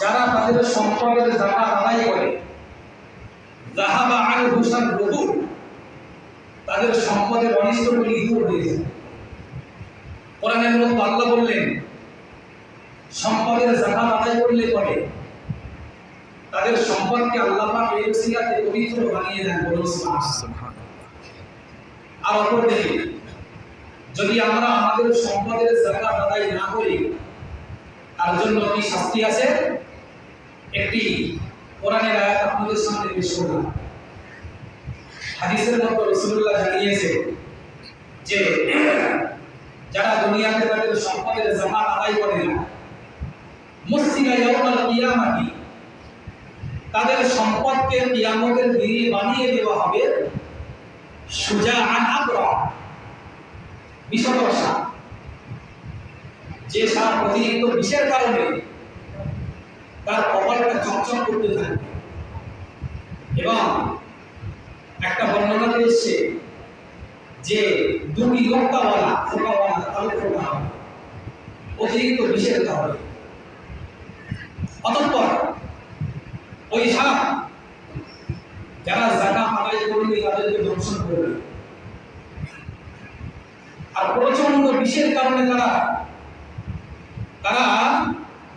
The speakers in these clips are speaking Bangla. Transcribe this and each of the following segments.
যারা তাদের সম্পদের জাকাত আদায় করে, যাহাবা আল হুসান বহু তাদের সম্পদের অনিষ্টগুলি দূর হয়ে যায় কোরআনের মধ্যে আল্লাহ বললেন, সম্পদের জাকাত আদায় করলে পরে তাদের সম্পদকে আল্লাহ পাক এই পবিত্র বানিয়ে দেন বলুন সুবহানাল্লাহ। আর অপরদিকে, যদি আমরা আমাদের সম্পদের জাকাত আদায় না করি তার জন্য কি শাস্তি আছে? একটি কোরআনের আয়াত আপনাদের সামনে পেশ করলাম। হাদিসের মধ্যে রাসূলুল্লাহ জানিয়েছে যে, যারা দুনিয়াতে তাদের সম্পদের জাকাত আদায় করে না মুসিলা ইয়াউমাল কিয়ামাতি, তাদের সম্পদকে কিয়ামতের দিনে বানিয়ে দেওয়া হবে সুজা আন আবরা বিষদর্শা যে সার অতিরিক্ত বিষের কারণে তার কপালটা চকচক করতে থাকে। এবং একটা বর্ণনাতে এসছে যে দুটি লোকটাওয়ালা ফোকাওয়ালা কালো ফোকা হবে অতিরিক্ত বিষের কারণে। অতঃপর ওই সাপ যারা জাকা আদায় করবে তাদেরকে দর্শন করবে। আর প্রচণ্ড বিষের কারণে তারা তারা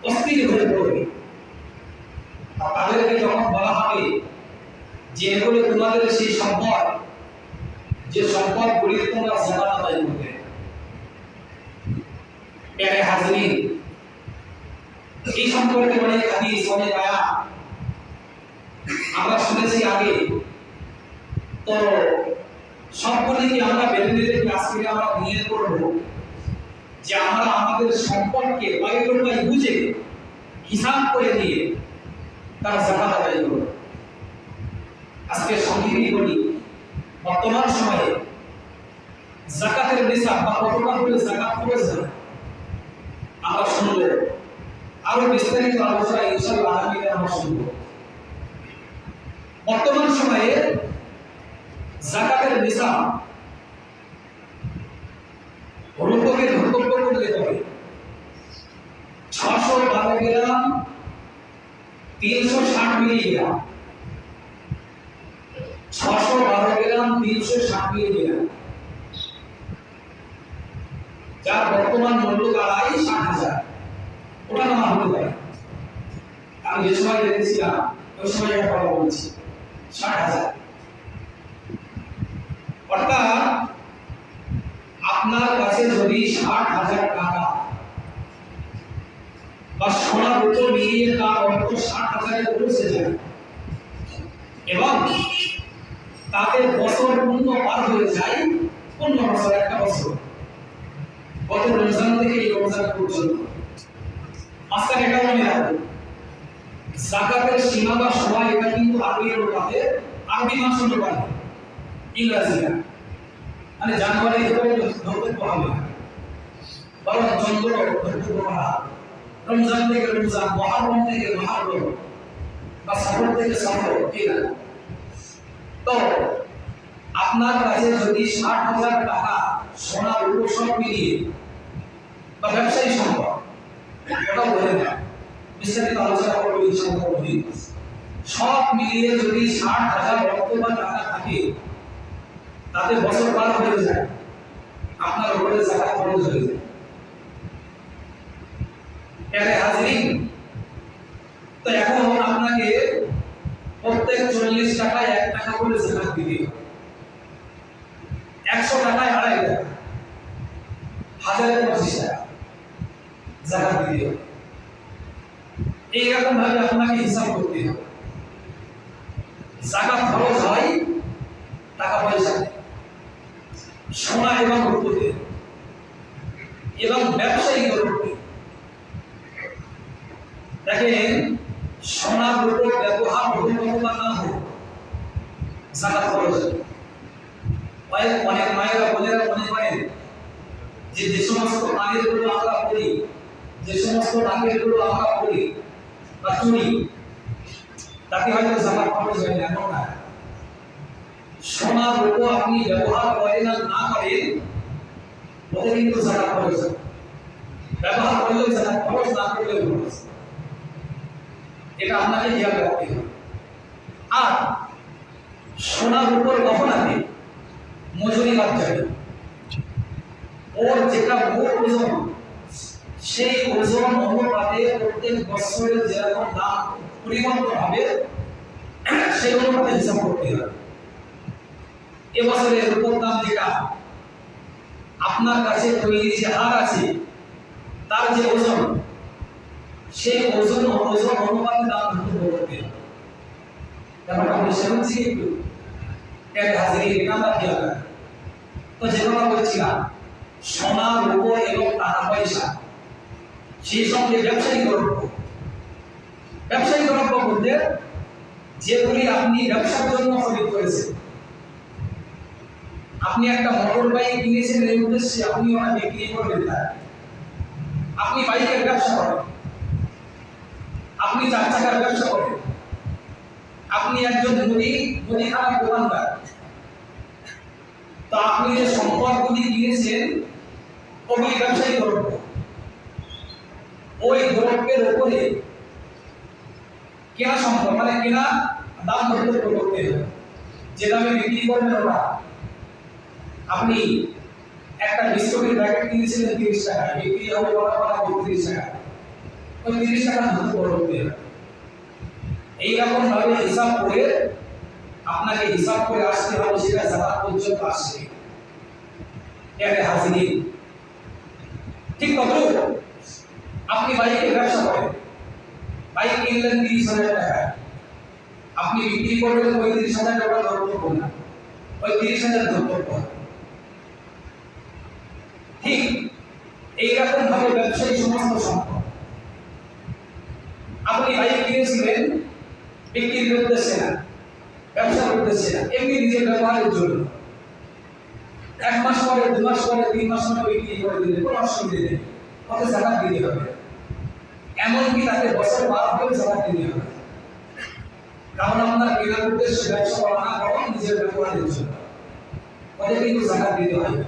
অস্থির হয়ে পড়বে। তাদেরকে যখন বলা হবে যে এগুলো তোমাদের সেই সম্পদ, যে সম্পদ গুলি তোমরা জাকাত আদায় করবে। প্যারে হাজরিন এই সম্পর্কে অনেক হাদিস, অনেক আয়া আমরা শুনেছি আগে। তো সবগুলিকে আমরা বেঁধে বেঁধে আজকে আমরা নিয়ে করব? যে আমরা আমাদের সম্পর্কে বাইরে বুঝে হিসাব করে দিয়ে তারা জাকাত আদায় করব। আজকে সংক্ষেপে বলি, বর্তমান সময়ে জাকাতের নিসাব বা টাকা হলে জাকাত করেছে, আমরা শুনব। আরও বিস্তারিত আলোচনা ইনশাআল্লাহ আগামীতে আমরা শুনব। বর্তমান সময়ে জাকাতের নিসাব রূপকে ধর্তব্য করলে তবে ছশো বারো গ্রাম তিনশো মিলিগ্রাম ছশো বারো গ্রাম তিনশো ষাট মিলিগ্রাম যার বর্তমান মূল্য ষাট হাজার। ওটা হতে পারে। আমি যে সময় দেখেছিলাম, ওই সময় একটা কথা বলছি, ষাট হাজার। অর্থাৎ আপনার কাছে যদি ষাট হাজার টাকা বা সোনার উপর মিলিয়ে তার অর্থ ষাট হাজারে পৌঁছে যায়। এবং তাতে বছর পূর্ণ পার হয়ে যায় পূর্ণ বছর, একটা বছর। গত রমজান থেকে এই রমজান পর্যন্ত। মাঝখানে এটা মনে রাখবে জাকাতের সীমা বা সময় এটা কিন্তু আরবি অনুপাতে, আরবি মাস অনুপাতে। ইংরাজি না মানে জানুয়ারি থেকে ধর্তব্য হবে। বরং চন্দ্র ধর্তব্য করা রমজান থেকে রমজান মহারম থেকে মহারম, বা সফর থেকে সফর আছে তো আপনার কাছে যদি ষাট হাজার টাকা সোনার উপর সব মিলিয়ে, বা ব্যবসায়ী ওটা বলে না বিস্তারিত আলোচনা করব অধীন সব মিলিয়ে যদি ষাট হাজার অর্থ বা টাকা থাকে, তাতে বছর পার হয়ে যায়। আপনার উপরে জাকাত খরচ হয়ে যায়। এর হাজিরিন। তো এখন আপনাকে প্রত্যেক চল্লিশ টাকায় এক টাকা করে জাকাত দিতে হবে। একশো টাকায় আড়াই টাকা। হাজারে পঁচিশ টাকা জাকাত দিতে হবে। এইরকম ভাবে আপনাকে হিসাব করতে হবে। জাকাত খরচ হয় টাকা পয়সা সোনা এবং রূপতে এবং ব্যবসায়িক রূপে। দেখেন সোনার রূপের ব্যবহার হোক অথবা না হোক, জাকাত খরচ। অনেক অনেক মায়েরা বোনেরা মনে করেন যে যে সমস্ত কানেরগুলো আমরা করি যে সমস্ত নাকেরগুলো আমরা করি বা চুরি তাকে হয়তো জাকাত খরচ হয় না না। সোনার রূপ আপনি ব্যবহার করেন আর না করেন, ওতে কিন্তু জাকাত খরচ ব্যবহার করলেও জাকাত খরচ না করলেও খরচ এটা আপনাকে খেয়াল রাখতে হবে আর সোনার উপর গহনাতে মজুরি বাদ যাবে ওর যেটা মূল ওজন, সেই ওজন অনুপাতে প্রত্যেক বছরের যেরকম দাম পরিবর্তন হবে, সেই অনুপাতে হিসাব করতে হবে। এবছরের উপর দাম যেটা, আপনার কাছে তৈরি যে হার আছে, তার যে ওজন সেই ওজন ওজন অনুপাতে দাম করতে হবে ব্যাপারটা বুঝতে পারছি একটু। এক হাজারি এটা আমরা খেয়াল তো যেটা বলছিলাম সোনা রূপ এবং টাকা পয়সা, সেই সঙ্গে ব্যবসায়িক দ্রব্য। ব্যবসায়িক দ্রব্য বলতে যেগুলি আপনি ব্যবসার জন্য খরিদ করেছেন। আপনি একটা মোটর বাইক কিনেছেন, এই উদ্দেশ্যে আপনি ওটা বিক্রি করবেন না আপনি বাইকের ব্যবসা করেন। আপনি চার চাকার ব্যবসা করেন। আপনি একজন মুদি মুদিখানার দোকানদার। তো আপনি যে সম্পদগুলি কিনেছেন ওগুলি ব্যবসায়ী দ্রব্য। ওই দ্রব্যের উপরে কেনা সম্পদ মানে কেনা দাম ধরে করতে হবে। যে দামে বিক্রি করবেন ওরা। আপনি একটা বিস্কুটের প্যাকেট কিনেছিলেন তিরিশ টাকা বিক্রি হবে বলা বলা বত্রিশ টাকা ওই তিরিশ টাকা করতে হবে এইরকম ভাবে হিসাব করে আপনাকে হিসাব করে আসতে হবে, সেটা পর্যন্ত আসছে এটা হাজিরি। ঠিক কত আপনি বাইকের ব্যবসা করেন। বাইক কিনলেন তিরিশ হাজার টাকা। আপনি বিক্রি করবেন পঁয়ত্রিশ হাজার টাকা ধরতে না। ওই তিরিশ হাজার ধরতে ঠিক। এইরকম ভাবে ব্যবসায়ী সমস্ত আপনি বাইক কিনেছিলেন? বিক্রির উদ্দেশ্যে না, ব্যবসার উদ্দেশ্যে না, এমনি নিজের ব্যবহারের জন্য। এক মাস পরে, দু মাস পরে, তিন মাস পরে বিক্রি করে দিলে কোনো অসুবিধে নেই। কত জাকাত দিতে হবে। এমনকি তাকে বছর বার হলেও জাকাত দিতে হবে। কারণ আপনার কেনার উদ্দেশ্যে ব্যবসা করা না, বরং নিজের ব্যবহারের জন্য। ওদের কিন্তু জাকাত দিতে হবে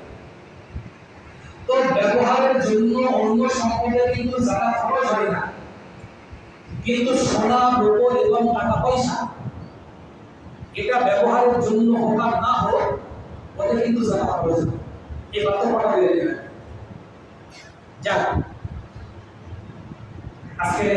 তো ব্যবহারের জন্য অন্য সম্পদে কিন্তু জাকাত খরচ হয় না। কিন্তু সোনা, রূপ এবং টাকা পয়সা এটা ব্যবহারের জন্য হোক আর না হোক, ওদের কিন্তু জানা প্রয়োজন। এই পার্থক্যটা বেড়ে যাবে যাক আজকে